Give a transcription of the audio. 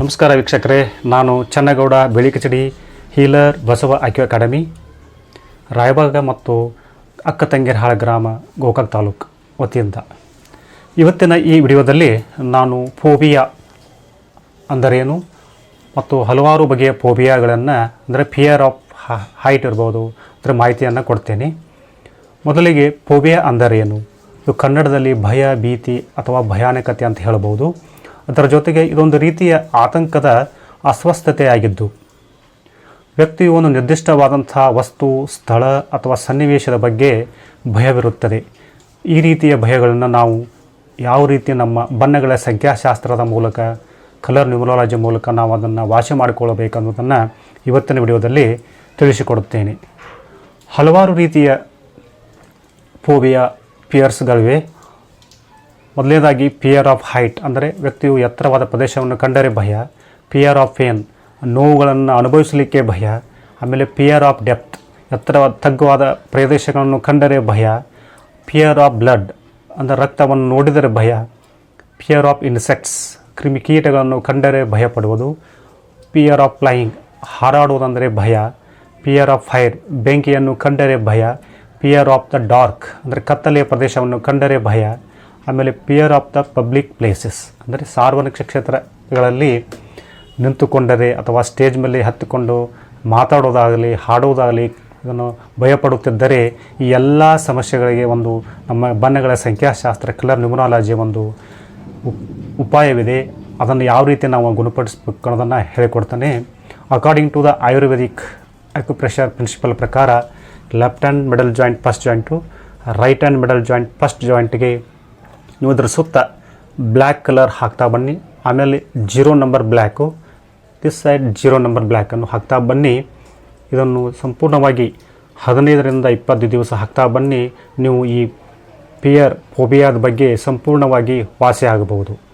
ನಮಸ್ಕಾರ ವೀಕ್ಷಕರೇ, ನಾನು ಚನ್ನಗೌಡ ಬೆಳಿಕಚಡಿ ಹೀಲರ್ ಬಸವ ಆಕ್ಯೋ ಅಕಾಡೆಮಿ, ರಾಯಬಾಗ ಮತ್ತು ಅಕ್ಕ ತಂಗಿರಹಾಳ ಗ್ರಾಮ, ಗೋಕಾಕ್ ತಾಲೂಕು ವತಿಯಿಂದ. ಇವತ್ತಿನ ಈ ವಿಡಿಯೋದಲ್ಲಿ ನಾನು ಫೋಬಿಯಾ ಅಂದರೇನು ಮತ್ತು ಹಲವಾರು ಬಗೆಯ ಫೋಬಿಯಾಗಳನ್ನು, ಅಂದರೆ ಫಿಯರ್ ಆಫ್ ಹೈಟ್ ಇರ್ಬೋದು, ಅದರ ಮಾಹಿತಿಯನ್ನು ಕೊಡ್ತೇನೆ. ಮೊದಲಿಗೆ ಫೋಬಿಯಾ ಅಂದರೇನು? ಇದು ಕನ್ನಡದಲ್ಲಿ ಭಯ, ಭೀತಿ ಅಥವಾ ಭಯಾನಕತೆ ಅಂತ ಹೇಳ್ಬೋದು. ಅದರ ಜೊತೆಗೆ ಇದೊಂದು ರೀತಿಯ ಆತಂಕದ ಅಸ್ವಸ್ಥತೆಯಾಗಿದ್ದು, ವ್ಯಕ್ತಿಯು ಒಂದು ನಿರ್ದಿಷ್ಟವಾದಂಥ ವಸ್ತು, ಸ್ಥಳ ಅಥವಾ ಸನ್ನಿವೇಶದ ಬಗ್ಗೆ ಭಯವಿರುತ್ತದೆ. ಈ ರೀತಿಯ ಭಯಗಳನ್ನು ನಾವು ಯಾವ ರೀತಿ ನಮ್ಮ ಬಣ್ಣಗಳ ಸಂಖ್ಯಾಶಾಸ್ತ್ರದ ಮೂಲಕ ಕಲರ್ ನ್ಯೂಮರಾಲಜಿ ಮೂಲಕ ನಾವು ಅದನ್ನು ವಾಸಿ ಮಾಡಿಕೊಳ್ಳಬೇಕನ್ನೋದನ್ನು ಇವತ್ತಿನ ವಿಡಿಯೋದಲ್ಲಿ ತಿಳಿಸಿಕೊಡುತ್ತೇನೆ. ಹಲವಾರು ರೀತಿಯ ಫೋಬಿಯಾ ಪಿಯರ್ಸ್ಗಳಿವೆ. ಮೊದಲನೇದಾಗಿ ಪಿಯರ್ ಆಫ್ ಹೈಟ್ ಅಂದರೆ ವ್ಯಕ್ತಿಯು ಎತ್ತರವಾದ ಪ್ರದೇಶವನ್ನು ಕಂಡರೆ ಭಯ ಪಿಯರ್ ಆಫ್ ಪೇನ್ ನೋವುಗಳನ್ನು ಅನುಭವಿಸಲಿಕ್ಕೆ ಭಯ, ಆಮೇಲೆ ಪಿಯರ್ ಆಫ್ ಡೆಪ್ತ್ ಎತ್ತರವಾದ ತಗ್ಗುವಾದ ಪ್ರದೇಶಗಳನ್ನು ಕಂಡರೆ ಭಯ ಪಿಯರ್ ಆಫ್ ಬ್ಲಡ್ ಅಂದರೆ ರಕ್ತವನ್ನು ನೋಡಿದರೆ ಭಯ ಪಿಯರ್ ಆಫ್ ಇನ್ಸೆಕ್ಟ್ಸ್ ಕ್ರಿಮಿಕೀಟಗಳನ್ನು ಕಂಡರೆ ಭಯಪಡುವುದು ಪಿಯರ್ ಆಫ್ ಫ್ಲೈಯಿಂಗ್ ಹಾರಾಡುವುದಂದರೆ ಭಯ ಪಿಯರ್ ಆಫ್ ಫೈರ್ ಬೆಂಕಿಯನ್ನು ಕಂಡರೆ ಭಯ ಪಿಯರ್ ಆಫ್ ದ ಡಾರ್ಕ್ ಅಂದರೆ ಕತ್ತಲೆಯ ಪ್ರದೇಶವನ್ನು ಕಂಡರೆ ಭಯ ಆಮೇಲೆ fear of the public places, ಅಂದರೆ ಸಾರ್ವಜನಿಕ ಕ್ಷೇತ್ರಗಳಲ್ಲಿ ನಿಂತುಕೊಂಡರೆ ಅಥವಾ ಸ್ಟೇಜ್ ಮೇಲೆ ಹತ್ತಿಕೊಂಡು ಮಾತಾಡೋದಾಗಲಿ, ಹಾಡೋದಾಗಲಿ, ಇದನ್ನು ಭಯಪಡುತ್ತಿದ್ದರೆ ಈ ಎಲ್ಲ ಸಮಸ್ಯೆಗಳಿಗೆ ಒಂದು ನಮ್ಮ ಬಣ್ಣಗಳ ಸಂಖ್ಯಾಶಾಸ್ತ್ರ ಕಲರ್ ನ್ಯೂಮರಾಲಜಿ ಒಂದು ಉಪ್- ಉಪಾಯವಿದೆ. ಅದನ್ನು ಯಾವ ರೀತಿ ನಾವು ಗುಣಪಡಿಸ್ಬೇಕು ಅನ್ನೋದನ್ನು ಹೇಳಿಕೊಡ್ತಾನೆ. According to the ayurvedic acupressure principle ಪ್ರಕಾರ left hand middle joint first joint right hand middle joint first ಜಾಯಿಂಟ್ಗೆ ನೀವು ಅದರ ಸುತ್ತ ಬ್ಲ್ಯಾಕ್ ಕಲರ್ ಹಾಕ್ತಾ ಬನ್ನಿ. ಆಮೇಲೆ zero number black this side zero number ಬ್ಲ್ಯಾಕನ್ನು ಹಾಕ್ತಾ ಬನ್ನಿ. ಇದನ್ನು ಸಂಪೂರ್ಣವಾಗಿ ಹದಿನೈದರಿಂದ ಇಪ್ಪತ್ತು ದಿವಸ ಹಾಕ್ತಾ ಬನ್ನಿ. ನೀವು ಈ ಪಿಯರ್ ಫೋಬಿಯಾದ ಬಗ್ಗೆ ಸಂಪೂರ್ಣವಾಗಿ ವಾಸಿ ಆಗಬಹುದು.